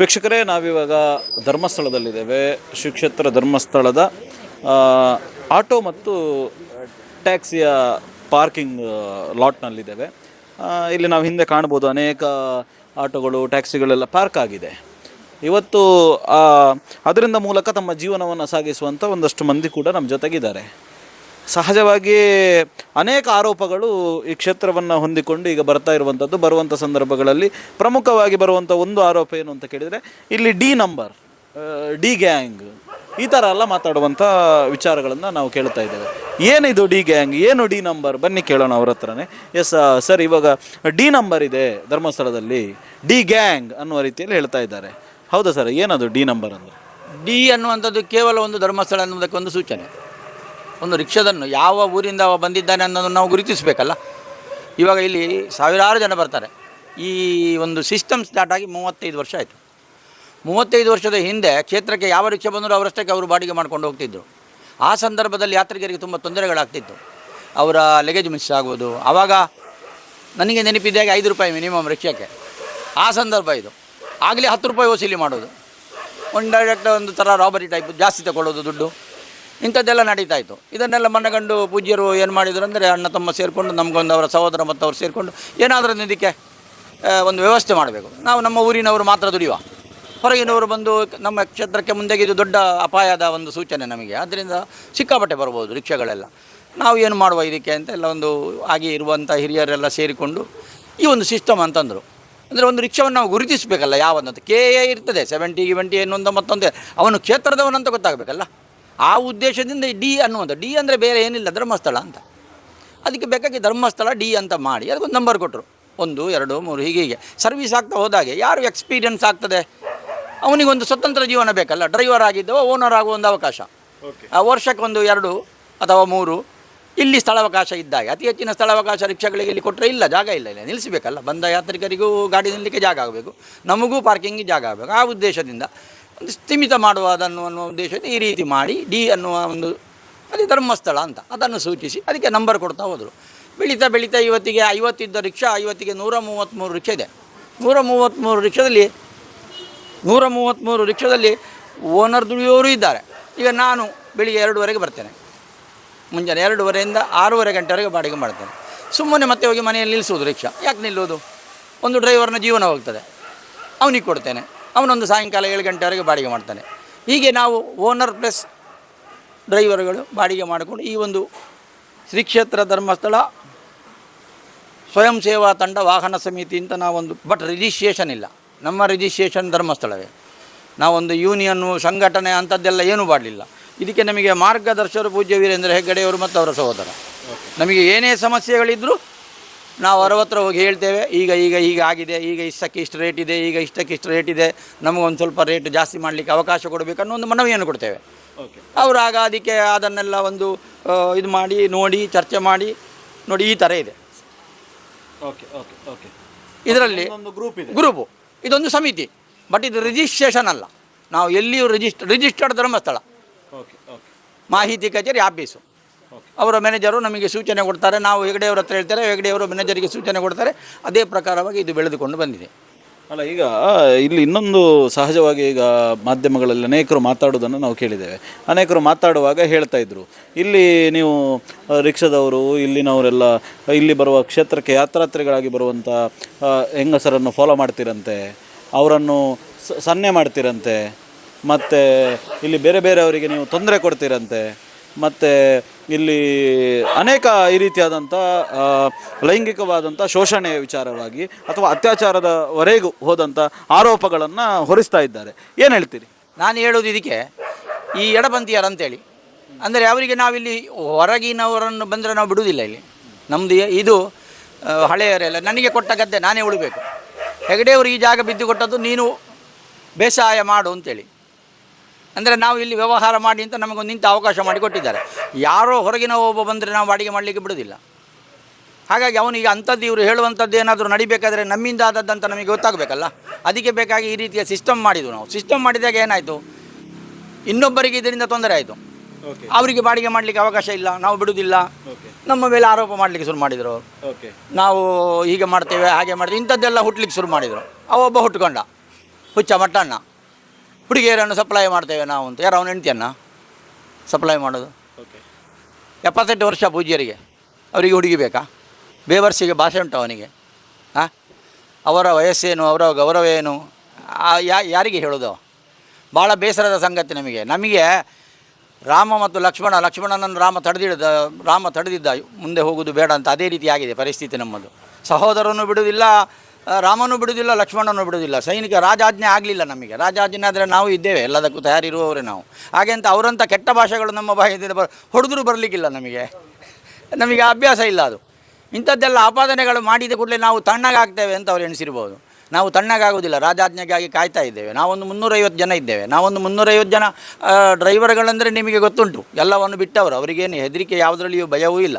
ವೀಕ್ಷಕರೇ, ನಾವಿವಾಗ ಧರ್ಮಸ್ಥಳದಲ್ಲಿದ್ದೇವೆ. ಶ್ರೀ ಕ್ಷೇತ್ರ ಧರ್ಮಸ್ಥಳದ ಆಟೋ ಮತ್ತು ಟ್ಯಾಕ್ಸಿಯ ಪಾರ್ಕಿಂಗ್ ಲಾಟ್ನಲ್ಲಿದ್ದೇವೆ. ಇಲ್ಲಿ ನಾವು ಹಿಂದೆ ಕಾಣ್ಬೋದು ಅನೇಕ ಆಟೋಗಳು, ಟ್ಯಾಕ್ಸಿಗಳೆಲ್ಲ ಪಾರ್ಕ್ ಆಗಿದೆ. ಇವತ್ತು ಅದರಿಂದ ಮೂಲಕ ತಮ್ಮ ಜೀವನವನ್ನು ಸಾಗಿಸುವಂಥ ಒಂದಷ್ಟು ಮಂದಿ ಕೂಡ ನಮ್ಮ ಜೊತೆಗಿದ್ದಾರೆ. ಸಹಜವಾಗಿ ಅನೇಕ ಆರೋಪಗಳು ಈ ಕ್ಷೇತ್ರವನ್ನು ಹೊಂದಿಕೊಂಡು ಈಗ ಬರ್ತಾ ಇರುವಂಥದ್ದು ಬರುವಂಥ ಸಂದರ್ಭಗಳಲ್ಲಿ ಪ್ರಮುಖವಾಗಿ ಬರುವಂಥ ಒಂದು ಆರೋಪ ಏನು ಅಂತ ಕೇಳಿದರೆ, ಇಲ್ಲಿ ಡಿ ನಂಬರ್ ಡಿ ಗ್ಯಾಂಗ್ ಈ ಥರ ಎಲ್ಲ ಮಾತಾಡುವಂಥ ವಿಚಾರಗಳನ್ನು ನಾವು ಕೇಳ್ತಾ ಇದ್ದೇವೆ. ಏನಿದು ಡಿ ಗ್ಯಾಂಗ್? ಏನು ಡಿ ನಂಬರ್? ಬನ್ನಿ ಕೇಳೋಣ ಅವ್ರ ಹತ್ರನೇ. ಎಸ್ ಸರ್, ಇವಾಗ ಡಿ ನಂಬರ್ ಇದೆ ಧರ್ಮಸ್ಥಳದಲ್ಲಿ. ಡಿ ಗ್ಯಾಂಗ್ ಅನ್ನುವ ರೀತಿಯಲ್ಲಿ ಹೇಳ್ತಾ ಇದ್ದಾರೆ. ಹೌದಾ ಸರ್? ಏನದು ಡಿ ನಂಬರ್ ಅಂದರೆ? ಡಿ ಅನ್ನುವಂಥದ್ದು ಕೇವಲ ಒಂದು ಧರ್ಮಸ್ಥಳ ಅನ್ನೋದಕ್ಕೆ ಒಂದು ಸೂಚನೆ. ಒಂದು ರಿಕ್ಷಾದನ್ನು ಯಾವ ಊರಿಂದ ಅವ ಬಂದಿದ್ದಾನೆ ಅನ್ನೋದನ್ನು ನಾವು ಗುರುತಿಸಬೇಕಲ್ಲ. ಇವಾಗ ಇಲ್ಲಿ ಸಾವಿರಾರು ಜನ ಬರ್ತಾರೆ. ಈ ಒಂದು ಸಿಸ್ಟಮ್ ಸ್ಟಾರ್ಟ್ ಆಗಿ ಮೂವತ್ತೈದು ವರ್ಷ ಆಯಿತು. ಮೂವತ್ತೈದು ವರ್ಷದ ಹಿಂದೆ ಕ್ಷೇತ್ರಕ್ಕೆ ಯಾವ ರಿಕ್ಷಾ ಬಂದರೂ ಅವರಷ್ಟಕ್ಕೆ ಅವರು ಬಾಡಿಗೆ ಮಾಡ್ಕೊಂಡು ಹೋಗ್ತಿದ್ದರು ಆ ಸಂದರ್ಭದಲ್ಲಿ ಯಾತ್ರಿಕರಿಗೆ ತುಂಬ ತೊಂದರೆಗಳಾಗ್ತಿತ್ತು. ಅವರ ಲಗೇಜ್ ಮಿಸ್ ಆಗ್ಬೋದು ಆವಾಗ ನನಗೆ ನೆನಪಿದ್ದಾಗೆ ಐದು ರೂಪಾಯಿ ಮಿನಿಮಮ್ ರಿಕ್ಷಾಕ್ಕೆ. ಆ ಸಂದರ್ಭ ಇದು. ಆಗಲೇ ಹತ್ತು ರೂಪಾಯಿ ವಸೂಲಿ ಮಾಡೋದು. ಒಂದು ಡೈರೆಕ್ಟ್ ಒಂದು ಥರ ರಾಬರಿ ಟೈಪ್ ಜಾಸ್ತಿ ತಗೊಳ್ಳೋದು ದುಡ್ಡು. ಇಂಥದ್ದೆಲ್ಲ ನಡೀತಾ ಇತ್ತು. ಇದನ್ನೆಲ್ಲ ಮನಗಂಡು ಪೂಜ್ಯರು ಏನು ಮಾಡಿದರು ಅಂದರೆ ಅಣ್ಣ ತಮ್ಮ ಸೇರಿಕೊಂಡು ನಮಗೊಂದು ಅವರ ಸಹೋದರ ಮತ್ತು ಅವ್ರು ಸೇರಿಕೊಂಡು ಏನಾದರೂ ಇದಕ್ಕೆ ಒಂದು ವ್ಯವಸ್ಥೆ ಮಾಡಬೇಕು. ನಾವು ನಮ್ಮ ಊರಿನವರು ಮಾತ್ರ ದುಡಿಯುವ. ಹೊರಗಿನವರು ಬಂದು ನಮ್ಮ ಕ್ಷೇತ್ರಕ್ಕೆ ಮುಂದೆಗೆ ಇದು ದೊಡ್ಡ ಅಪಾಯದ ಒಂದು ಸೂಚನೆ ನಮಗೆ. ಆದ್ದರಿಂದ ಸಿಕ್ಕಾಪಟ್ಟೆ ಬರ್ಬೋದು ರಿಕ್ಷಾಗಳೆಲ್ಲ. ನಾವು ಏನು ಮಾಡುವ ಇದಕ್ಕೆ ಅಂತ ಎಲ್ಲ ಒಂದು ಹಾಗೆ ಇರುವಂಥ ಹಿರಿಯರೆಲ್ಲ ಸೇರಿಕೊಂಡು ಈ ಒಂದು ಸಿಸ್ಟಮ್ ಅಂತಂದರು. ಅಂದರೆ ಒಂದು ರಿಕ್ಷಾವನ್ನು ನಾವು ಗುರುತಿಸಬೇಕಲ್ಲ ಯಾವಂತ ಕೆ ಎ ಇರ್ತದೆ ಸೆವೆಂಟಿ ಇವೆಂಟಿ ಏನೊಂದು ಮತ್ತೊಂದು. ಅವನು ಕ್ಷೇತ್ರದವನಂತ ಗೊತ್ತಾಗಬೇಕಲ್ಲ. ಆ ಉದ್ದೇಶದಿಂದ ಈ ಡಿ ಅನ್ನುವಂಥ ಡಿ ಅಂದರೆ ಬೇರೆ ಏನಿಲ್ಲ ಧರ್ಮಸ್ಥಳ ಅಂತ. ಅದಕ್ಕೆ ಬೇಕಾಗಿ ಧರ್ಮಸ್ಥಳ ಡಿ ಅಂತ ಮಾಡಿ ಅದಕ್ಕೊಂದು ನಂಬರ್ ಕೊಟ್ಟರು ಒಂದು ಎರಡು ಮೂರು ಹೀಗೆ ಹೀಗೆ. ಸರ್ವಿಸ್ ಆಗ್ತಾ ಹೋದಾಗೆ ಯಾರು ಎಕ್ಸ್ಪೀರಿಯನ್ಸ್ ಆಗ್ತದೆ? ಅವನಿಗೊಂದು ಸ್ವತಂತ್ರ ಜೀವನ ಬೇಕಲ್ಲ ಡ್ರೈವರ್ ಆಗಿದ್ದು ಓನರ್ ಆಗುವ ಒಂದು ಅವಕಾಶ. ಆ ವರ್ಷಕ್ಕೆ ಒಂದು ಎರಡು ಅಥವಾ ಮೂರು ಇಲ್ಲಿ ಸ್ಥಳಾವಕಾಶ ಇದ್ದಾಗ. ಅತಿ ಹೆಚ್ಚಿನ ಸ್ಥಳಾವಕಾಶ ರಿಕ್ಷಾಗಳಿಗೆ ಇಲ್ಲಿ ಕೊಟ್ಟರೆ ಇಲ್ಲ ಜಾಗ ಇಲ್ಲ ಇಲ್ಲ ನಿಲ್ಲಿಸಬೇಕಲ್ಲ. ಬಂದ ಯಾತ್ರಿಕರಿಗೂ ಗಾಡಿ ನಿಲ್ಲಲಿಕ್ಕೆ ಜಾಗ ಆಗಬೇಕು. ನಮಗೂ ಪಾರ್ಕಿಂಗಿಗೆ ಜಾಗ ಆಗಬೇಕು. ಆ ಉದ್ದೇಶದಿಂದ ಸ್ಥಿಮಿತ ಮಾಡುವ ಅದನ್ನು ಅನ್ನುವ ಉದ್ದೇಶದಿಂದ ಈ ರೀತಿ ಮಾಡಿ ಡಿ ಅನ್ನುವ ಒಂದು ಅದೇ ಧರ್ಮಸ್ಥಳ ಅಂತ, ಅದನ್ನು ಸೂಚಿಸಿ, ಅದಕ್ಕೆ ನಂಬರ್ ಕೊಡ್ತಾ ಹೋದರು. ಬೆಳೀತಾ ಬೆಳೀತಾ ಇವತ್ತಿಗೆ ಐವತ್ತಿದ್ದ ರಿಕ್ಷಾ, ಐವತ್ತಿಗೆ ನೂರ ಮೂವತ್ತ್ಮೂರು ರಿಕ್ಷಾ ಇದೆ. ನೂರ ಮೂವತ್ತ್ಮೂರು ರಿಕ್ಷಾದಲ್ಲಿ, ನೂರ ಮೂವತ್ತ್ಮೂರು ರಿಕ್ಷಾದಲ್ಲಿ ಓನರ್ ದುಡಿಯೋರು ಇದ್ದಾರೆ. ಈಗ ನಾನು ಬೆಳಿಗ್ಗೆ ಎರಡೂವರೆಗೆ ಬರ್ತೇನೆ. ಮುಂಜಾನೆ ಎರಡೂವರೆಯಿಂದ ಆರೂವರೆ ಗಂಟೆವರೆಗೆ ಬಾಡಿಗೆ ಮಾಡ್ತೇನೆ. ಸುಮ್ಮನೆ ಮತ್ತೆ ಹೋಗಿ ಮನೆಯಲ್ಲಿ ನಿಲ್ಲಿಸೋದು ರಿಕ್ಷಾ. ಯಾಕೆ ನಿಲ್ಲೋದು? ಒಂದು ಡ್ರೈವರ್ನ ಜೀವನ ಹೋಗ್ತದೆ. ಅವನಿಗೆ ಕೊಡ್ತೇನೆ. ಅವನೊಂದು ಸಾಯಂಕಾಲ ಏಳು ಗಂಟೆವರೆಗೆ ಬಾಡಿಗೆ ಮಾಡ್ತಾನೆ. ಹೀಗೆ ನಾವು ಓನರ್ ಪ್ಲಸ್ ಡ್ರೈವರ್ಗಳು ಬಾಡಿಗೆ ಮಾಡಿಕೊಂಡು ಈ ಒಂದು ಶ್ರೀ ಕ್ಷೇತ್ರ ಧರ್ಮಸ್ಥಳ ಸ್ವಯಂ ಸೇವಾ ತಂಡ ವಾಹನ ಸಮಿತಿ ಅಂತ ನಾವೊಂದು ಬಟ್ ರಿಜಿಸ್ಟ್ರೇಷನ್ ಇಲ್ಲ. ನಮ್ಮ ರಿಜಿಸ್ಟ್ರೇಷನ್ ಧರ್ಮಸ್ಥಳವೇ. ನಾವೊಂದು ಯೂನಿಯನ್ನು ಸಂಘಟನೆ ಅಂಥದ್ದೆಲ್ಲ ಏನೂ ಮಾಡಲಿಲ್ಲ. ಇದಕ್ಕೆ ನಮಗೆ ಮಾರ್ಗದರ್ಶಕರು ಪೂಜ್ಯ ವೀರೇಂದ್ರ ಹೆಗ್ಗಡೆಯವರು ಮತ್ತು ಅವರ ಸಹೋದರ. ನಮಗೆ ಏನೇ ಸಮಸ್ಯೆಗಳಿದ್ದರೂ ನಾವು ಅವರ ಹತ್ರ ಹೋಗಿ ಹೇಳ್ತೇವೆ ಈಗ ಈಗ ಈಗ ಆಗಿದೆ ಈಗ ಇಷ್ಟಕ್ಕೆ ಇಷ್ಟು ರೇಟ್ ಇದೆ ಈಗ ಇಷ್ಟಕ್ಕೆ ಇಷ್ಟು ರೇಟ್ ಇದೆ ನಮಗೊಂದು ಸ್ವಲ್ಪ ರೇಟ್ ಜಾಸ್ತಿ ಮಾಡಲಿಕ್ಕೆ ಅವಕಾಶ ಕೊಡಬೇಕು ಅನ್ನೋ ಒಂದು ಮನವಿಯನ್ನು ಕೊಡ್ತೇವೆ. ಓಕೆ ಅವರು ಆಗ ಅದಕ್ಕೆ ಅದನ್ನೆಲ್ಲ ಒಂದು ಇದು ಮಾಡಿ ನೋಡಿ ಚರ್ಚೆ ಮಾಡಿ ನೋಡಿ ಈ ಥರ ಇದೆ. ಓಕೆ ಓಕೆ ಓಕೆ ಇದರಲ್ಲಿ ಒಂದು ಗ್ರೂಪ್ ಇದೆ. ಗ್ರೂಪು ಇದೊಂದು ಸಮಿತಿ ಬಟ್ ಇದು ರಿಜಿಸ್ಟ್ರೇಷನ್ ಅಲ್ಲ. ನಾವು ಎಲ್ಲಿಯೂ ರಿಜಿಸ್ಟ್ ರಿಜಿಸ್ಟರ್ಡ್ ಧರ್ಮಸ್ಥಳ. ಓಕೆ ಓಕೆ ಮಾಹಿತಿ ಕಚೇರಿ ಆಫೀಸು ಅವರ ಮ್ಯಾನೇಜರು ನಮಗೆ ಸೂಚನೆ ಕೊಡ್ತಾರೆ. ನಾವು ಹೆಗಡೆಯವ್ರ ಹತ್ರ ಹೇಳ್ತಾರೆ, ಹೆಗಡೆಯವರು ಮ್ಯಾನೇಜರಿಗೆ ಸೂಚನೆ ಕೊಡ್ತಾರೆ. ಅದೇ ಪ್ರಕಾರವಾಗಿ ಇದು ಬೆಳೆದುಕೊಂಡು ಬಂದಿದೆ. ಅಲ್ಲ, ಈಗ, ಇಲ್ಲಿ ಇನ್ನೊಂದು ಸಹಜವಾಗಿ ಈಗ ಮಾಧ್ಯಮಗಳಲ್ಲಿ ಅನೇಕರು ಮಾತಾಡೋದನ್ನು ನಾವು ಕೇಳಿದ್ದೇವೆ. ಅನೇಕರು ಮಾತಾಡುವಾಗ ಹೇಳ್ತಾ ಇದ್ರು. ಇಲ್ಲಿ ನೀವು ರಿಕ್ಷಾದವರು, ಇಲ್ಲಿನವರೆಲ್ಲ, ಇಲ್ಲಿ ಬರುವ ಕ್ಷೇತ್ರಕ್ಕೆ ಯಾತ್ರಾತ್ರಿಗಳಾಗಿ ಬರುವಂಥ ಹೆಂಗಸರನ್ನು ಫಾಲೋ ಮಾಡ್ತೀರಂತೆ? ಅವರನ್ನು ಸನ್ನೆ ಮಾಡ್ತೀರಂತೆ? ಮತ್ತು ಇಲ್ಲಿ ಬೇರೆ ಬೇರೆಯವರಿಗೆ ನೀವು ತೊಂದರೆ ಕೊಡ್ತೀರಂತೆ? ಮತ್ತು ಇಲ್ಲಿ ಅನೇಕ ಈ ರೀತಿಯಾದಂಥ ಲೈಂಗಿಕವಾದಂಥ ಶೋಷಣೆಯ ವಿಚಾರವಾಗಿ ಅಥವಾ ಅತ್ಯಾಚಾರದವರೆಗೂ ಹೋದಂಥ ಆರೋಪಗಳನ್ನು ಹೊರಿಸ್ತಾ ಇದ್ದಾರೆ. ಏನು ಹೇಳ್ತೀರಿ? ನಾನು ಹೇಳೋದು ಇದಕ್ಕೆ, ಈ ಎಡಪಂಥೀಯರು ಅಂತೇಳಿ. ಅಂದರೆ ಅವರಿಗೆ ನಾವಿಲ್ಲಿ ಹೊರಗಿನವರನ್ನು ಬಂದರೆ ನಾವು ಬಿಡುವುದಿಲ್ಲ ಇಲ್ಲಿ. ನಮ್ಮದು ಇದು ಹಳೆಯವರೆಲ್ಲ ನನಗೆ ಕೊಟ್ಟ ಗದ್ದೆ ನಾನೇ ಉಳಿಬೇಕು. ಹೆಗಡೆಯವರು ಈ ಜಾಗ ಬಿದ್ದು ಕೊಟ್ಟದ್ದು ನೀನು ಬೇಸಾಯ ಮಾಡು ಅಂತೇಳಿ. ಅಂದರೆ ನಾವು ಇಲ್ಲಿ ವ್ಯವಹಾರ ಮಾಡಿ ಅಂತ ನಮಗೊಂದು ನಿಂತ ಅವಕಾಶ ಮಾಡಿ ಕೊಟ್ಟಿದ್ದಾರೆ. ಯಾರೋ ಹೊರಗಿನ ಒಬ್ಬ ಬಂದರೆ ನಾವು ಬಾಡಿಗೆ ಮಾಡಲಿಕ್ಕೆ ಬಿಡೋದಿಲ್ಲ. ಹಾಗಾಗಿ ಅವನಿಗೆ ಅಂಥದ್ದು ಇವರು ಹೇಳುವಂಥದ್ದು ಏನಾದರೂ ನಡಿಬೇಕಾದ್ರೆ ನಮ್ಮಿಂದ ಆದದ್ದಂತ ನಮಗೆ ಗೊತ್ತಾಗಬೇಕಲ್ಲ. ಅದಕ್ಕೆ ಬೇಕಾಗಿ ಈ ರೀತಿಯ ಸಿಸ್ಟಮ್ ಮಾಡಿದ್ವು ನಾವು. ಸಿಸ್ಟಮ್ ಮಾಡಿದಾಗ ಏನಾಯಿತು? ಇನ್ನೊಬ್ಬರಿಗೆ ಇದರಿಂದ ತೊಂದರೆ ಆಯಿತು. ಅವರಿಗೆ ಬಾಡಿಗೆ ಮಾಡಲಿಕ್ಕೆ ಅವಕಾಶ ಇಲ್ಲ. ನಾವು ಬಿಡುವುದಿಲ್ಲ ನಮ್ಮ ಮೇಲೆ ಆರೋಪ ಮಾಡಲಿಕ್ಕೆ ಶುರು ಮಾಡಿದರು. ನಾವು ಹೀಗೆ ಮಾಡ್ತೇವೆ ಹಾಗೆ ಮಾಡ್ತೇವೆ ಇಂಥದ್ದೆಲ್ಲ ಹುಟ್ಲಿಕ್ಕೆ ಶುರು ಮಾಡಿದರು. ಅವೊಬ್ಬ ಹುಟ್ಕೊಂಡ. ಹುಚ್ಚ ಮಟ್ಟಣ್ಣ. ಹುಡುಗಿಯರನ್ನು ಸಪ್ಲೈ ಮಾಡ್ತೇವೆ ನಾವು ಅಂತ. ಯಾರು ಅವನ ಹೆಂಡ್ತಿಯನ್ನ ಸಪ್ಲೈ ಮಾಡೋದು? ಓಕೆ ಎಪ್ಪತ್ತೆಂಟು ವರ್ಷ ಪೂಜ್ಯರಿಗೆ. ಅವರಿಗೆ ಹುಡುಗಿ ಬೇಕಾ? ಬೇವರ್ಸಿಗೆ ಭಾಷೆ ಉಂಟು ಅವನಿಗೆ. ಹಾಂ ಅವರ ವಯಸ್ಸೇನು ಅವರ ಗೌರವ ಏನು? ಯಾ- ಯಾರಿಗೆ ಹೇಳೋದು ಭಾಳ ಬೇಸರದ ಸಂಗತಿ ನಮಗೆ. ನಮಗೆ ರಾಮ ಮತ್ತು ಲಕ್ಷ್ಮಣ ಲಕ್ಷ್ಮಣನನ್ನು ರಾಮ ತಡೆದಿಡ್ದ ರಾಮ ತಡೆದಿದ್ದ ಮುಂದೆ ಹೋಗೋದು ಬೇಡ ಅಂತ ಅದೇ ರೀತಿ ಆಗಿದೆ ಪರಿಸ್ಥಿತಿ ನಮ್ಮದು. ಸಹೋದರನು ಬಿಡುವುದಿಲ್ಲ ರಾಮನೂ ಬಿಡುವುದಿಲ್ಲ ಲಕ್ಷ್ಮಣನೂ ಬಿಡುವುದಿಲ್ಲ ಸೈನಿಕ ರಾಜಾಜ್ಞೆ ಆಗಲಿಲ್ಲ ನಮಗೆ. ರಾಜಾಜ್ಞೆ ಆದರೆ ನಾವು ಇದ್ದೇವೆ. ಎಲ್ಲದಕ್ಕೂ ತಯಾರಿರುವವರೇ ನಾವು. ಹಾಗೆ ಅಂತ ಅವರಂಥ ಕೆಟ್ಟ ಭಾಷೆಗಳು ನಮ್ಮ ಬಾಯಿಂದ ಬ, ಹೊಡೆದ್ರೂ ಬರಲಿಕ್ಕಿಲ್ಲ ನಮಗೆ. ನಮಗೆ ಅಭ್ಯಾಸ ಇಲ್ಲ ಅದು. ಇಂಥದ್ದೆಲ್ಲ ಆಪಾದನೆಗಳು ಮಾಡಿದ ಕೂಡಲೇ ನಾವು ತಣ್ಣಗಾಗ್ತೇವೆ ಅಂತ ಅವ್ರು ಎಣಿಸಿರ್ಬೋದು. ನಾವು ತಣ್ಣಗಾಗೋದಿಲ್ಲ ರಾಜಾಜ್ಞೆಗಾಗಿ ಕಾಯ್ತಾ ಇದ್ದೇವೆ. ನಾವೊಂದು ಮುನ್ನೂರೈವತ್ತು ಜನ ಇದ್ದೇವೆ. ನಾವೊಂದು ಮುನ್ನೂರೈವತ್ತು ಜನ ಡ್ರೈವರ್ಗಳಂದರೆ ನಿಮಗೆ ಗೊತ್ತುಂಟು. ಎಲ್ಲವನ್ನು ಬಿಟ್ಟವರು. ಅವರಿಗೇನು ಹೆದರಿಕೆ ಯಾವುದರಲ್ಲಿಯೂ ಭಯವೂ ಇಲ್ಲ.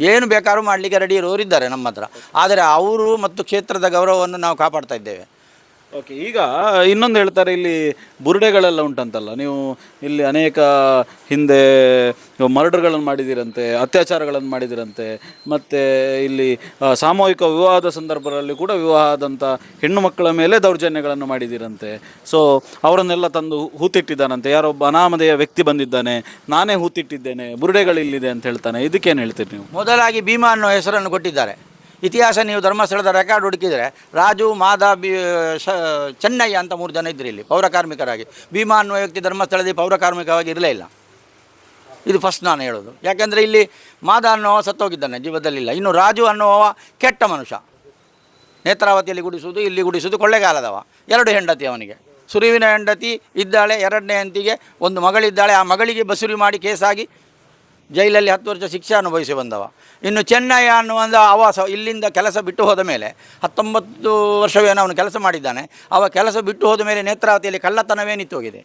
ಏನು ಬೇಕಾದ್ರೂ ಮಾಡಲಿಕ್ಕೆ ರೆಡಿ ಇರೋರಿದ್ದಾರೆ ನಮ್ಮ ಹತ್ರ. ಆದರೆ ಅವರು ಮತ್ತು ಕ್ಷೇತ್ರದ ಗೌರವವನ್ನು ನಾವು ಕಾಪಾಡ್ತಾ ಇದ್ದೇವೆ. ಓಕೆ ಈಗ ಇನ್ನೊಂದು ಹೇಳ್ತಾರೆ, ಇಲ್ಲಿ ಬುರುಡೆಗಳೆಲ್ಲ ಉಂಟಂತಲ್ಲ, ನೀವು ಇಲ್ಲಿ ಅನೇಕ ಹಿಂದೆ ಮರ್ಡರ್ಗಳನ್ನು ಮಾಡಿದಿರಂತೆ, ಅತ್ಯಾಚಾರಗಳನ್ನು ಮಾಡಿದಿರಂತೆ, ಮತ್ತು ಇಲ್ಲಿ ಸಾಮೂಹಿಕ ವಿವಾಹದ ಸಂದರ್ಭದಲ್ಲಿ ಕೂಡ ವಿವಾಹ ಆದಂಥ ಹೆಣ್ಣು ಮಕ್ಕಳ ಮೇಲೆ ದೌರ್ಜನ್ಯಗಳನ್ನು ಮಾಡಿದಿರಂತೆ. ಸೊ ಅವರನ್ನೆಲ್ಲ ತಂದು ಹೂತಿಟ್ಟಿದ್ದಾನಂತೆ. ಯಾರೊಬ್ಬ ಅನಾಮಧೇಯ ವ್ಯಕ್ತಿ ಬಂದಿದ್ದಾನೆ, ನಾನೇ ಹೂತಿಟ್ಟಿದ್ದೇನೆ, ಬುರುಡೆಗಳಿಲ್ಲಿದೆ ಅಂತ ಹೇಳ್ತಾನೆ. ಇದಕ್ಕೇನು ಹೇಳ್ತೀರಿ ನೀವು? ಮೊದಲಾಗಿ ಭೀಮಾ ಅನ್ನೋ ಹೆಸರನ್ನು ಕೊಟ್ಟಿದ್ದಾರೆ. ಇತಿಹಾಸ ನೀವು ಧರ್ಮಸ್ಥಳದ ರೆಕಾರ್ಡ್ ಹುಡುಕಿದರೆ ರಾಜು, ಮಾದ, ಬಿ ಶ ಚೆನ್ನಯ್ಯ ಅಂತ ಮೂರು ಜನ ಇದ್ದರು ಇಲ್ಲಿ ಪೌರಕಾರ್ಮಿಕರಾಗಿ ಭೀಮಾ ಅನ್ನುವ ವ್ಯಕ್ತಿ ಧರ್ಮಸ್ಥಳದಲ್ಲಿ ಪೌರಕಾರ್ಮಿಕವಾಗಿ ಇರಲೇ ಇಲ್ಲ. ಇದು ಫಸ್ಟ್ ನಾನು ಹೇಳೋದು. ಯಾಕೆಂದರೆ ಇಲ್ಲಿ ಮಾದ ಅನ್ನುವ ಸತ್ತೋಗಿದ್ದಾನೆ ಜೀವದಲ್ಲಿಲ್ಲ ಇನ್ನು ರಾಜು ಅನ್ನುವ ಕೆಟ್ಟ ಮನುಷ್ಯ. ನೇತ್ರಾವತಿಯಲ್ಲಿ ಗುಡಿಸುವುದು, ಇಲ್ಲಿ ಗುಡಿಸುವುದು ಕೊಳ್ಳೆಗಾಲದವ. ಎರಡು ಹೆಂಡತಿ ಅವನಿಗೆ. ಸುರುವಿನ ಹೆಂಡತಿ ಇದ್ದಾಳೆ, ಎರಡನೇ ಹೆಂಡತಿಗೆ ಒಂದು ಮಗಳಿದ್ದಾಳೆ. ಆ ಮಗಳಿಗೆ ಬಸುರಿ ಮಾಡಿ ಕೇಸಾಗಿ ಜೈಲಲ್ಲಿ ಹತ್ತು ವರ್ಷ ಶಿಕ್ಷೆ ಅನುಭವಿಸಿ ಬಂದವ. ಇನ್ನು ಚೆನ್ನೈ ಅನ್ನುವಂಥ ಆವಾಸ ಇಲ್ಲಿಂದ ಕೆಲಸ ಬಿಟ್ಟು ಹೋದ ಮೇಲೆ ಹತ್ತೊಂಬತ್ತು ವರ್ಷವೇನೋ ಅವನು ಕೆಲಸ ಮಾಡಿದ್ದಾನೆ. ಅವ ಕೆಲಸ ಬಿಟ್ಟು ಹೋದ ಮೇಲೆ ನೇತ್ರಾವತಿಯಲ್ಲಿ ಕಳ್ಳತನವೇ ನಿಂತೋಗಿದೆ.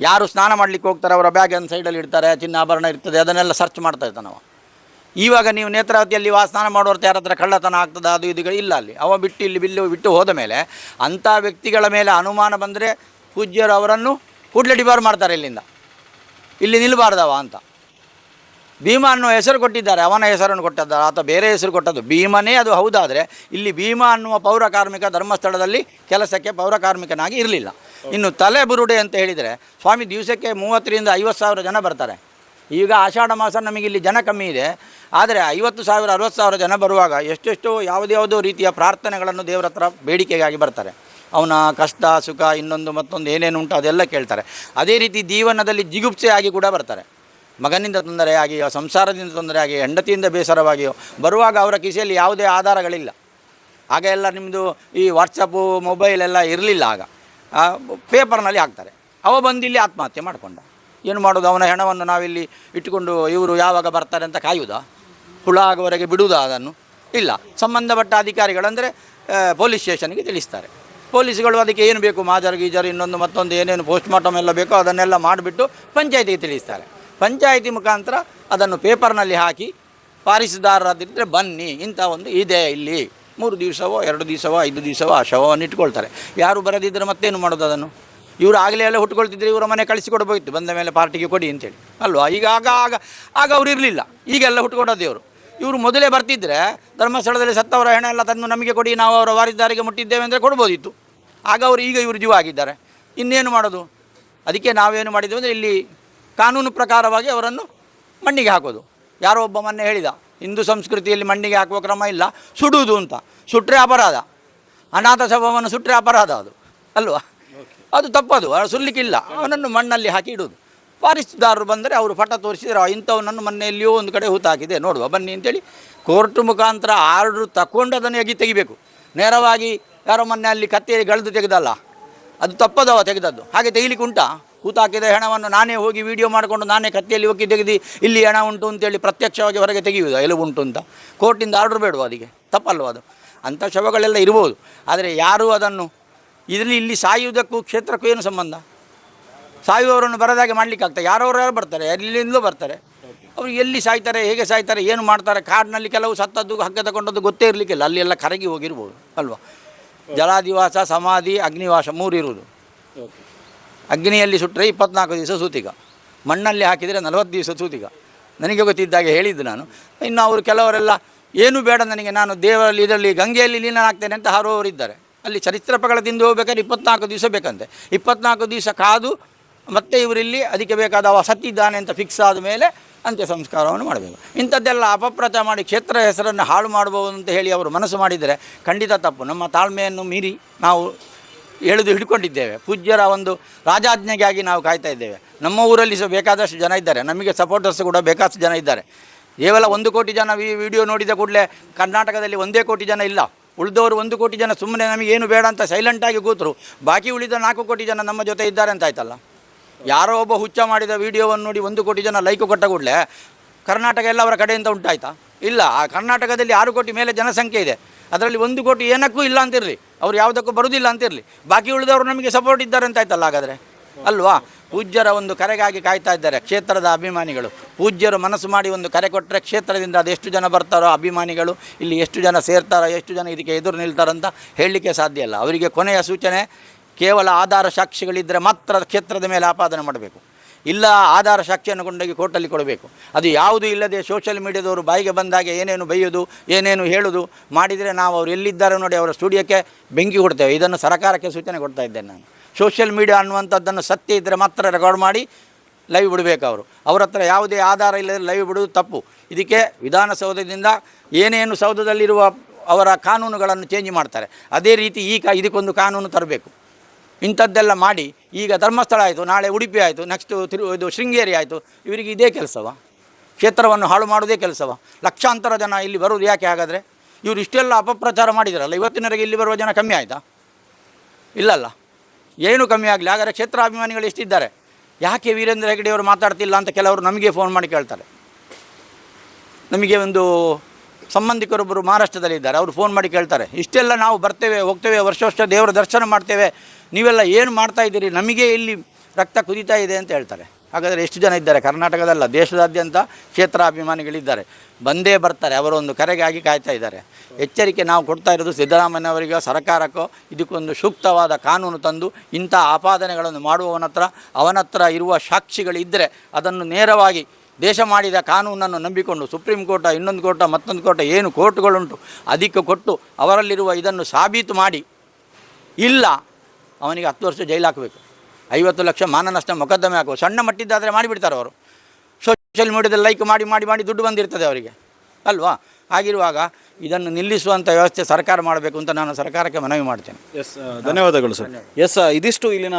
ಯಾರು ಸ್ನಾನ ಮಾಡಲಿಕ್ಕೆ ಹೋಗ್ತಾರೆ, ಅವರ ಬ್ಯಾಗ್ ಒಂದು ಸೈಡಲ್ಲಿ ಇಡ್ತಾರೆ ಚಿನ್ನಾಭರಣ ಇರ್ತದೆ, ಅದನ್ನೆಲ್ಲ ಸರ್ಚ್ ಮಾಡ್ತಾ ಇರ್ತಾನವ ಇವಾಗ ನೀವು ನೇತ್ರಾವತಿಯಲ್ಲಿ ವಾ ಸ್ನಾನ ಮಾಡೋರ್ತ ಯಾರ ಹತ್ರ ಕಳ್ಳತನ ಆಗ್ತದೆ, ಅದು ಇದು ಇಲ್ಲ ಅಲ್ಲಿ. ಅವ ಬಿಟ್ಟು ಇಲ್ಲಿ ಬಿಲ್ಲು ಬಿಟ್ಟು ಹೋದ ಮೇಲೆ ಅಂಥ ವ್ಯಕ್ತಿಗಳ ಮೇಲೆ ಅನುಮಾನ ಬಂದರೆ ಪೂಜ್ಯರು ಅವರನ್ನು ಕೂಡಲೇ ಡಿಬಾರ್ ಮಾಡ್ತಾರೆ ಇಲ್ಲಿಂದ. ಇಲ್ಲಿ ನಿಲ್ಲಬಾರ್ದವ ಅಂತ. ಭೀಮ ಅನ್ನೋ ಹೆಸರು ಕೊಟ್ಟಿದ್ದಾರೆ, ಅವನ ಹೆಸರನ್ನು ಕೊಟ್ಟದ್ದು ಆತ ಬೇರೆ ಹೆಸರು ಕೊಟ್ಟದ್ದು. ಭೀಮನೇ ಅದು, ಹೌದಾದರೆ ಇಲ್ಲಿ ಭೀಮ ಅನ್ನುವ ಪೌರ ಕಾರ್ಮಿಕ ಧರ್ಮಸ್ಥಳದಲ್ಲಿ ಕೆಲಸಕ್ಕೆ ಪೌರ ಕಾರ್ಮಿಕನಾಗಿ ಇರಲಿಲ್ಲ. ಇನ್ನು ತಲೆ ಬುರುಡೆ ಅಂತ ಹೇಳಿದರೆ ಸ್ವಾಮಿ ದಿವಸಕ್ಕೆ ಮೂವತ್ತರಿಂದ ಐವತ್ತು ಸಾವಿರ ಜನ ಬರ್ತಾರೆ. ಈಗ ಆಷಾಢ ಮಾಸ ನಮಗೆ ಇಲ್ಲಿ ಜನ ಕಮ್ಮಿ ಇದೆ. ಆದರೆ ಐವತ್ತು ಸಾವಿರ, ಅರವತ್ತು ಸಾವಿರ ಜನ ಬರುವಾಗ ಎಷ್ಟೆಷ್ಟು ಯಾವುದ್ಯಾವುದೋ ರೀತಿಯ ಪ್ರಾರ್ಥನೆಗಳನ್ನು ದೇವರ ಹತ್ರ ಬೇಡಿಕೆಗಾಗಿ ಬರ್ತಾರೆ. ಅವನ ಕಷ್ಟ, ಸುಖ, ಇನ್ನೊಂದು ಮತ್ತೊಂದು ಏನೇನು ಉಂಟು ಅದೆಲ್ಲ ಕೇಳ್ತಾರೆ. ಅದೇ ರೀತಿ ಜೀವನದಲ್ಲಿ ಜಿಗುಪ್ಸೆ ಆಗಿ ಕೂಡ ಬರ್ತಾರೆ. ಮಗನಿಂದ ತೊಂದರೆಯಾಗಿಯೋ, ಸಂಸಾರದಿಂದ ತೊಂದರೆಯಾಗಿ ಹೆಂಡತಿಯಿಂದ ಬೇಸರವಾಗಿಯೋ, ಬರುವಾಗ ಅವರ ಕಿಸೆಯಲ್ಲಿ ಯಾವುದೇ ಆಧಾರಗಳಿಲ್ಲ. ಆಗ ಎಲ್ಲ ನಿಮ್ಮದು ಈ ವಾಟ್ಸಪ್ಪು ಮೊಬೈಲ್ ಎಲ್ಲ ಇರಲಿಲ್ಲ ಆಗ. ಪೇಪರ್ನಲ್ಲಿ ಹಾಕ್ತಾರೆ. ಅವ ಬಂದು ಇಲ್ಲಿ ಆತ್ಮಹತ್ಯೆ ಮಾಡಿಕೊಂಡ. ಏನು ಮಾಡೋದು? ಅವನ ಹೆಣವನ್ನು ನಾವಿಲ್ಲಿ ಇಟ್ಟುಕೊಂಡು ಇವರು ಯಾವಾಗ ಬರ್ತಾರೆ ಅಂತ ಕಾಯುವುದಾ ಹುಳ ಆಗುವವರೆಗೆ ಬಿಡುವುದಾ ಅದನ್ನು? ಇಲ್ಲ. ಸಂಬಂಧಪಟ್ಟ ಅಧಿಕಾರಿಗಳಂದರೆ ಪೊಲೀಸ್ ಸ್ಟೇಷನ್ಗೆ ತಿಳಿಸ್ತಾರೆ. ಪೊಲೀಸ್ಗಳು ಅದಕ್ಕೆ ಏನು ಬೇಕು? ಮಾಜರ್, ಗೀಜರ್, ಇನ್ನೊಂದು ಮತ್ತೊಂದು ಏನೇನು ಪೋಸ್ಟ್ ಮಾರ್ಟಮ್ ಎಲ್ಲ ಬೇಕೋ ಅದನ್ನೆಲ್ಲ ಮಾಡಿಬಿಟ್ಟು ಪಂಚಾಯತಿಗೆ ತಿಳಿಸ್ತಾರೆ. ಪಂಚಾಯತಿ ಮುಖಾಂತರ ಅದನ್ನು ಪೇಪರ್ನಲ್ಲಿ ಹಾಕಿ ಪಾರಿಸಿದಾರರಾದಿದ್ದರೆ ಬನ್ನಿ, ಇಂಥ ಒಂದು ಇದೆ ಇಲ್ಲಿ. ಮೂರು ದಿವಸವೋ, ಎರಡು ದಿವಸವೋ, ಐದು ದಿವಸವೋ ಆ ಶವವನ್ನು ಇಟ್ಕೊಳ್ತಾರೆ. ಯಾರು ಬರದಿದ್ದರೆ ಮತ್ತೇನು ಮಾಡೋದು ಅದನ್ನು? ಇವರು ಆಗಲೇ ಎಲ್ಲ ಹುಟ್ಕೊಳ್ತಿದ್ರೆ ಇವರ ಮನೆ ಕಳಿಸಿಕೊಡ್ಬೋಗಿತ್ತು ಬಂದ ಮೇಲೆ ಪಾರ್ಟಿಗೆ ಕೊಡಿ ಅಂತೇಳಿ. ಅಲ್ವಾ? ಈಗ ಆಗ ಆಗ ಆಗ ಅವ್ರು ಇರಲಿಲ್ಲ. ಈಗೆಲ್ಲ ಹುಟ್ಕೊಡೋದು ಇವರು. ಇವರು ಮೊದಲೇ ಬರ್ತಿದ್ದರೆ ಧರ್ಮಸ್ಥಳದಲ್ಲಿ ಸತ್ತವರ ಹೆಣ ಎಲ್ಲ ತಂದು ನಮಗೆ ಕೊಡಿ, ನಾವು ಅವರ ವಾರಿದಾರಿಗೆ ಮುಟ್ಟಿದ್ದೇವೆ ಅಂದರೆ ಕೊಡ್ಬೋದಿತ್ತು. ಆಗ ಅವರು ಈಗ ಇವರು ಜೀವ ಆಗಿದ್ದಾರೆ. ಇನ್ನೇನು ಮಾಡೋದು? ಅದಕ್ಕೆ ನಾವೇನು ಮಾಡಿದ್ದೇವೆ ಅಂದರೆ ಇಲ್ಲಿ ಕಾನೂನು ಪ್ರಕಾರವಾಗಿ ಅವರನ್ನು ಮಣ್ಣಿಗೆ ಹಾಕೋದು. ಯಾರೋ ಒಬ್ಬ ಮೊನ್ನೆ ಹೇಳಿದ, ಹಿಂದೂ ಸಂಸ್ಕೃತಿಯಲ್ಲಿ ಮಣ್ಣಿಗೆ ಹಾಕುವ ಕ್ರಮ ಇಲ್ಲ, ಸುಡುವುದು ಅಂತ. ಸುಟ್ಟರೆ ಅಪರಾಧ. ಅನಾಥ ಶವವನ್ನು ಸುಟ್ಟರೆ ಅಪರಾಧ ಅದು, ಅಲ್ವಾ? ಅದು ತಪ್ಪದು ಸುಡಲಿಕ್ಕಿಲ್ಲ. ಅವನನ್ನು ಮಣ್ಣಲ್ಲಿ ಹಾಕಿ ಇಡುವುದು. ವಾರಿಸುದಾರರು ಬಂದರೆ ಅವರು ಪಟ ತೋರಿಸಿದ್ರೆ ಇಂಥವನನ್ನು ಮೊನ್ನೆ ಎಲ್ಲಿಯೋ ಒಂದು ಕಡೆ ಹೂತಾಕಿದೆ, ನೋಡುವ, ಬನ್ನಿ ಅಂತೇಳಿ ಕೋರ್ಟ್ ಮುಖಾಂತರ ಆರ್ಡ್ರು ತಗೊಂಡು ಅದನ್ನು ಎಗಿ ತೆಗಿಬೇಕು. ನೇರವಾಗಿ ಯಾರೋ ಮೊನ್ನೆ ಅಲ್ಲಿ ಕತ್ತೆಯಲ್ಲಿ ಗಳೆದು ತೆಗೆದಲ್ಲ. ಅದು ತಪ್ಪದವ ತೆಗೆದದ್ದು. ಹಾಗೆ ತೆಗಿಲಿಕ್ಕೆ ಉಂಟಾ ಹೂತಾಕಿದ ಹೆಣವನ್ನು ನಾನೇ ಹೋಗಿ ವಿಡಿಯೋ ಮಾಡಿಕೊಂಡು ನಾನೇ ಕತ್ತಿಯಲ್ಲಿ ಹೋಗಿ ತೆಗೆದು, ಇಲ್ಲಿ ಹೆಣ ಉಂಟು ಅಂತೇಳಿ ಪ್ರತ್ಯಕ್ಷವಾಗಿ ಹೊರಗೆ ತೆಗೆಯುವುದು ಎಲುಬು ಉಂಟು ಅಂತ. ಕೋರ್ಟಿಂದ ಆರ್ಡ್ರ್ ಬೇಡುವ ಅದಕ್ಕೆ ತಪ್ಪಲ್ವ ಅದು? ಅಂಥ ಶವಗಳೆಲ್ಲ ಇರ್ಬೋದು. ಆದರೆ ಯಾರೂ ಅದನ್ನು, ಇದರಲ್ಲಿ ಇಲ್ಲಿ ಸಾಯುವುದಕ್ಕೂ ಕ್ಷೇತ್ರಕ್ಕೂ ಏನು ಸಂಬಂಧ? ಸಾಯುವವರನ್ನು ಬರದಾಗೆ ಮಾಡಲಿಕ್ಕೆ ಆಗ್ತದೆ ಯಾರವರು ಯಾರು ಬರ್ತಾರೆ? ಎಲ್ಲಿಂದಲೂ ಬರ್ತಾರೆ. ಅವರು ಎಲ್ಲಿ ಸಾಯ್ತಾರೆ, ಹೇಗೆ ಸಾಯ್ತಾರೆ, ಏನು ಮಾಡ್ತಾರೆ, ಕಾಡಿನಲ್ಲಿ ಕೆಲವು ಸತ್ತದ್ದು, ಹಗ್ಗ ತಗೊಂಡದ್ದು ಗೊತ್ತೇ ಇರಲಿಕ್ಕಿಲ್ಲ. ಅಲ್ಲಿ ಎಲ್ಲ ಕರಗಿ ಹೋಗಿರ್ಬೋದು, ಅಲ್ವಾ? ಜಲಾದಿವಾಸ ಸಮಾಧಿ, ಅಗ್ನಿವಾಸ ಮೂರು ಇರುವುದು. ಅಗ್ನಿಯಲ್ಲಿ ಸುಟ್ಟರೆ ಇಪ್ಪತ್ನಾಲ್ಕು ದಿವಸ ಸೂತಿಗ. ಮಣ್ಣಲ್ಲಿ ಹಾಕಿದರೆ ನಲವತ್ತು ದಿವಸ ಸೂತಿಕ ನನಗೆ ಗೊತ್ತಿದ್ದಾಗೆ ಹೇಳಿದ್ದು ನಾನು. ಇನ್ನು ಅವರು ಕೆಲವರೆಲ್ಲ, ಏನು ಬೇಡ ನನಗೆ, ನಾನು ದೇವರಲ್ಲಿ, ಇದರಲ್ಲಿ ಗಂಗೆಯಲ್ಲಿ ಲೀನನಾಗ್ತೇನೆ ಅಂತ ಹಾರುವವರಿದ್ದಾರೆ ಅಲ್ಲಿ ಚರಿತ್ರಪಗಳ ತಿಂದು ಹೋಗ್ಬೇಕಾದ್ರೆ ಇಪ್ಪತ್ನಾಲ್ಕು ದಿವಸ ಬೇಕಂತೆ. ಇಪ್ಪತ್ನಾಲ್ಕು ದಿವಸ ಕಾದು ಮತ್ತೆ ಇವರಿಲ್ಲಿ ಅದಕ್ಕೆ ಬೇಕಾದ ಅವ ಸತ್ತಿದ್ದಾನೆ ಅಂತ ಫಿಕ್ಸ್ ಆದ ಮೇಲೆ ಅಂತ್ಯ ಸಂಸ್ಕಾರವನ್ನು ಮಾಡಬೇಕು. ಇಂಥದ್ದೆಲ್ಲ ಅಪಪ್ರತ ಮಾಡಿ ಕ್ಷೇತ್ರ ಹೆಸರನ್ನು ಹಾಳು ಮಾಡಬಹುದು ಅಂತ ಹೇಳಿ ಅವರು ಮನಸ್ಸು ಮಾಡಿದರೆ ಖಂಡಿತ ತಪ್ಪು. ನಮ್ಮ ತಾಳ್ಮೆಯನ್ನು ಮೀರಿ ನಾವು ಎಳೆದು ಹಿಡ್ಕೊಂಡಿದ್ದೇವೆ. ಪೂಜ್ಯರ ಒಂದು ರಾಜಾಜ್ಞೆಗಾಗಿ ನಾವು ಕಾಯ್ತಾ ಇದ್ದೇವೆ. ನಮ್ಮ ಊರಲ್ಲಿ ಸಹ ಬೇಕಾದಷ್ಟು ಜನ ಇದ್ದಾರೆ. ನಮಗೆ ಸಪೋರ್ಟರ್ಸ್ ಕೂಡ ಬೇಕಾದಷ್ಟು ಜನ ಇದ್ದಾರೆ. ಕೇವಲ ಒಂದು ಕೋಟಿ ಜನ ಈ ವಿಡಿಯೋ ನೋಡಿದ ಕೂಡಲೇ ಕರ್ನಾಟಕದಲ್ಲಿ ಒಂದೇ ಕೋಟಿ ಜನ ಇಲ್ಲ. ಉಳಿದವರು ಒಂದು ಕೋಟಿ ಜನ ಸುಮ್ಮನೆ ನಮಗೆ ಏನು ಬೇಡ ಅಂತ ಸೈಲೆಂಟಾಗಿ ಕೂತರು. ಬಾಕಿ ಉಳಿದ ನಾಲ್ಕು ಕೋಟಿ ಜನ ನಮ್ಮ ಜೊತೆ ಇದ್ದಾರೆ ಅಂತ ಆಯ್ತಲ್ಲ? ಯಾರೋ ಒಬ್ಬ ಹುಚ್ಚ ಮಾಡಿದ ವಿಡಿಯೋವನ್ನು ನೋಡಿ ಒಂದು ಕೋಟಿ ಜನ ಲೈಕ್ ಕೊಟ್ಟ ಕೂಡಲೇ ಕರ್ನಾಟಕ ಎಲ್ಲ ಅವರ ಕಡೆಯಿಂದ ಉಂಟಾಯ್ತಾ? ಇಲ್ಲ, ಆ ಕರ್ನಾಟಕದಲ್ಲಿ ಆರು ಕೋಟಿ ಮೇಲೆ ಜನಸಂಖ್ಯೆ ಇದೆ. ಅದರಲ್ಲಿ ಒಂದು ಕೋಟಿ ಏನಕ್ಕೂ ಇಲ್ಲ ಅಂತಿರಲಿ. ಅವ್ರು ಯಾವುದಕ್ಕೂ ಬರುವುದಿಲ್ಲ ಅಂತಿರಲಿ. ಬಾಕಿ ಉಳಿದವರು ನಮಗೆ ಸಪೋರ್ಟ್ ಇದ್ದಾರೆ ಅಂತಾಯ್ತಲ್ಲ ಹಾಗಾದರೆ? ಅಲ್ವಾ? ಪೂಜ್ಯರ ಒಂದು ಕರೆಗಾಗಿ ಕಾಯ್ತಾ ಇದ್ದಾರೆ ಕ್ಷೇತ್ರದ ಅಭಿಮಾನಿಗಳು. ಪೂಜ್ಯರು ಮನಸ್ಸು ಮಾಡಿ ಒಂದು ಕರೆ ಕೊಟ್ಟರೆ ಕ್ಷೇತ್ರದಿಂದ ಅದೆಷ್ಟು ಜನ ಬರ್ತಾರೋ ಅಭಿಮಾನಿಗಳು, ಇಲ್ಲಿ ಎಷ್ಟು ಜನ ಸೇರ್ತಾರೋ, ಎಷ್ಟು ಜನ ಇದಕ್ಕೆ ಎದುರು ನಿಲ್ತಾರಂತ ಹೇಳಲಿಕ್ಕೆ ಸಾಧ್ಯ ಇಲ್ಲ. ಅವರಿಗೆ ಕೊನೆಯ ಸೂಚನೆ, ಕೇವಲ ಆಧಾರ ಸಾಕ್ಷಿಗಳಿದ್ದರೆ ಮಾತ್ರ ಕ್ಷೇತ್ರದ ಮೇಲೆ ಆಪಾದನೆ ಮಾಡಬೇಕು. ಇಲ್ಲ ಆಧಾರ ಸಾಕ್ಷಿಯನ್ನು ಕೊಂಡೋಗಿ ಕೋರ್ಟಲ್ಲಿ ಕೊಡಬೇಕು. ಅದು ಯಾವುದೂ ಇಲ್ಲದೆ ಸೋಷಿಯಲ್ ಮೀಡಿಯಾದವರು ಬಾಯಿಗೆ ಬಂದಾಗ ಏನೇನು ಬೈಯೋದು, ಏನೇನು ಹೇಳೋದು ಮಾಡಿದರೆ ನಾವು ಅವರು ಎಲ್ಲಿದ್ದಾರೆ ನೋಡಿ ಅವರ ಸ್ಟುಡಿಯೋಕ್ಕೆ ಬೆಂಕಿ ಕೊಡ್ತೇವೆ. ಇದನ್ನು ಸರ್ಕಾರಕ್ಕೆ ಸೂಚನೆ ಕೊಡ್ತಾ ಇದ್ದೇನೆ ನಾನು. ಸೋಷಿಯಲ್ ಮೀಡಿಯಾ ಅನ್ನುವಂಥದ್ದನ್ನು ಸತ್ಯ ಇದ್ದರೆ ಮಾತ್ರ ರೆಕಾರ್ಡ್ ಮಾಡಿ ಲೈವ್ ಬಿಡಬೇಕು ಅವರು. ಅವ್ರ ಹತ್ರ ಯಾವುದೇ ಆಧಾರ ಇಲ್ಲದೆ ಲೈವ್ ಬಿಡುವುದು ತಪ್ಪು. ಇದಕ್ಕೆ ವಿಧಾನಸೌಧದಿಂದ ಏನೇನು ಸೌಧದಲ್ಲಿರುವ ಅವರ ಕಾನೂನುಗಳನ್ನು ಚೇಂಜ್ ಮಾಡ್ತಾರೆ. ಅದೇ ರೀತಿ ಈ ಕಾ ಇದಕ್ಕೊಂದು ಕಾನೂನು ತರಬೇಕು. ಇಂಥದ್ದೆಲ್ಲ ಮಾಡಿ ಈಗ ಧರ್ಮಸ್ಥಳ ಆಯಿತು, ನಾಳೆ ಉಡುಪಿ ಆಯಿತು ನೆಕ್ಸ್ಟು ತಿರು, ಇದು ಶೃಂಗೇರಿ ಆಯಿತು, ಇವರಿಗೆ ಇದೇ ಕೆಲಸವ? ಕ್ಷೇತ್ರವನ್ನು ಹಾಳು ಮಾಡೋದೇ ಕೆಲಸವ? ಲಕ್ಷಾಂತರ ಜನ ಇಲ್ಲಿ ಬರೋದು ಯಾಕೆ ಹಾಗಾದರೆ? ಇವರು ಇಷ್ಟೆಲ್ಲ ಅಪಪ್ರಚಾರ ಮಾಡಿದಾರಲ್ಲ, ಇವತ್ತಿನವರೆಗೆ ಇಲ್ಲಿ ಬರುವ ಜನ ಕಮ್ಮಿ ಆಯಿತಾ? ಇಲ್ಲಲ್ಲ. ಏನು ಕಮ್ಮಿ ಆಗಲಿ ಹಾಗಾದರೆ ಕ್ಷೇತ್ರಾಭಿಮಾನಿಗಳು ಎಷ್ಟಿದ್ದಾರೆ? ಯಾಕೆ ವೀರೇಂದ್ರ ಹೆಗಡೆಯವರು ಮಾತಾಡ್ತಿಲ್ಲ ಅಂತ ಕೆಲವರು ನಮಗೆ ಫೋನ್ ಮಾಡಿ ಕೇಳ್ತಾರೆ. ನಮಗೆ ಒಂದು ಸಂಬಂಧಿಕರೊಬ್ಬರು ಮಹಾರಾಷ್ಟ್ರದಲ್ಲಿದ್ದಾರೆ ಅವರು ಫೋನ್ ಮಾಡಿ ಕೇಳ್ತಾರೆ. ಇಷ್ಟೆಲ್ಲ ನಾವು ಬರ್ತೇವೆ, ಹೋಗ್ತೇವೆ ವರ್ಷ ವರ್ಷ ದೇವರ ದರ್ಶನ ಮಾಡ್ತೇವೆ. ನೀವೆಲ್ಲ ಏನು ಮಾಡ್ತಾ ಇದ್ದೀರಿ? ನಮಗೆ ಇಲ್ಲಿ ರಕ್ತ ಕುದೀತಾ ಇದೆ ಅಂತ ಹೇಳ್ತಾರೆ. ಹಾಗಾದರೆ ಎಷ್ಟು ಜನ ಇದ್ದಾರೆ? ಕರ್ನಾಟಕದಲ್ಲ, ದೇಶದಾದ್ಯಂತ ಕ್ಷೇತ್ರಾಭಿಮಾನಿಗಳಿದ್ದಾರೆ ಬಂದೇ ಬರ್ತಾರೆ, ಅವರೊಂದು ಕರೆಗಾಗಿ ಕಾಯ್ತಾ ಇದ್ದಾರೆ. ಎಚ್ಚರಿಕೆ ನಾವು ಕೊಡ್ತಾ ಇರೋದು ಸಿದ್ದರಾಮಯ್ಯನವರಿಗೋ ಸರ್ಕಾರಕ್ಕೋ, ಇದಕ್ಕೊಂದು ಸೂಕ್ತವಾದ ಕಾನೂನು ತಂದು ಇಂಥ ಆಪಾದನೆಗಳನ್ನು ಮಾಡುವವನತ್ರ, ಅವನತ್ರ ಅವನ ಹತ್ರ ಇರುವ ಸಾಕ್ಷಿಗಳಿದ್ದರೆ ಅದನ್ನು ನೇರವಾಗಿ ದೇಶ ಮಾಡಿದ ಕಾನೂನನ್ನು ನಂಬಿಕೊಂಡು ಸುಪ್ರೀಂ ಕೋರ್ಟ, ಇನ್ನೊಂದು ಕೋರ್ಟ, ಮತ್ತೊಂದು ಕೋರ್ಟ, ಏನು ಕೋರ್ಟ್ಗಳುಂಟು ಅದಕ್ಕೆ ಕೊಟ್ಟು ಅವರಲ್ಲಿರುವ ಇದನ್ನು ಸಾಬೀತು ಮಾಡಿ, ಇಲ್ಲ, ಅವನಿಗೆ ಹತ್ತು ವರ್ಷ ಜೈಲು ಹಾಕಬೇಕು. ಐವತ್ತು ಲಕ್ಷ ಮಾನನಷ್ಟ ಮೊಕದ್ದಮೆ ಹಾಕುವ ಸಣ್ಣ ಮಟ್ಟಿದ್ದಾದರೆ ಮಾಡಿಬಿಡ್ತಾರೆ ಅವರು. ಸೋಷಿಯಲ್ ಮೀಡಿಯಾದಲ್ಲಿ ಲೈಕ್ ಮಾಡಿ ಮಾಡಿ ಮಾಡಿ ದುಡ್ಡು ಬಂದಿರ್ತದೆ ಅವರಿಗೆ. ಅಲ್ವಾ? ಹಾಗಿರುವಾಗ ಇದನ್ನು ನಿಲ್ಲಿಸುವಂಥ ವ್ಯವಸ್ಥೆ ಸರ್ಕಾರ ಮಾಡಬೇಕು ಅಂತ ನಾನು ಸರ್ಕಾರಕ್ಕೆ ಮನವಿ ಮಾಡ್ತೇನೆ. ಎಸ್ ಧನ್ಯವಾದಗಳು ಸರ್. ಎಸ್ ಇದಿಷ್ಟು ಇಲ್ಲಿನ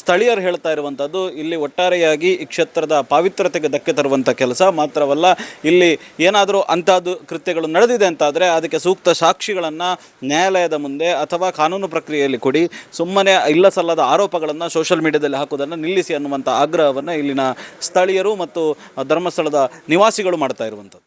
ಸ್ಥಳೀಯರು ಹೇಳ್ತಾ ಇರುವಂಥದ್ದು ಇಲ್ಲಿ ಒಟ್ಟಾರೆಯಾಗಿ ಈ ಕ್ಷೇತ್ರದ ಪಾವಿತ್ರತೆಗೆ ಧಕ್ಕೆ ತರುವಂಥ ಕೆಲಸ ಮಾತ್ರವಲ್ಲ ಇಲ್ಲಿ ಏನಾದರೂ ಅಂಥದ್ದು ಕೃತ್ಯಗಳು ನಡೆದಿದೆ ಅಂತಾದರೆ ಅದಕ್ಕೆ ಸೂಕ್ತ ಸಾಕ್ಷಿಗಳನ್ನು ನ್ಯಾಯಾಲಯದ ಮುಂದೆ ಅಥವಾ ಕಾನೂನು ಪ್ರಕ್ರಿಯೆಯಲ್ಲಿ ಕೊಡಿ. ಸುಮ್ಮನೆ ಇಲ್ಲ ಸಲ್ಲದ ಆರೋಪಗಳನ್ನು ಸೋಷಿಯಲ್ ಮೀಡಿಯಾದಲ್ಲಿ ಹಾಕುವುದನ್ನು ನಿಲ್ಲಿಸಿ ಅನ್ನುವಂಥ ಆಗ್ರಹವನ್ನು ಇಲ್ಲಿನ ಸ್ಥಳೀಯರು ಮತ್ತು ಧರ್ಮಸ್ಥಳದ ನಿವಾಸಿಗಳು ಮಾಡ್ತಾ ಇರುವಂಥದ್ದು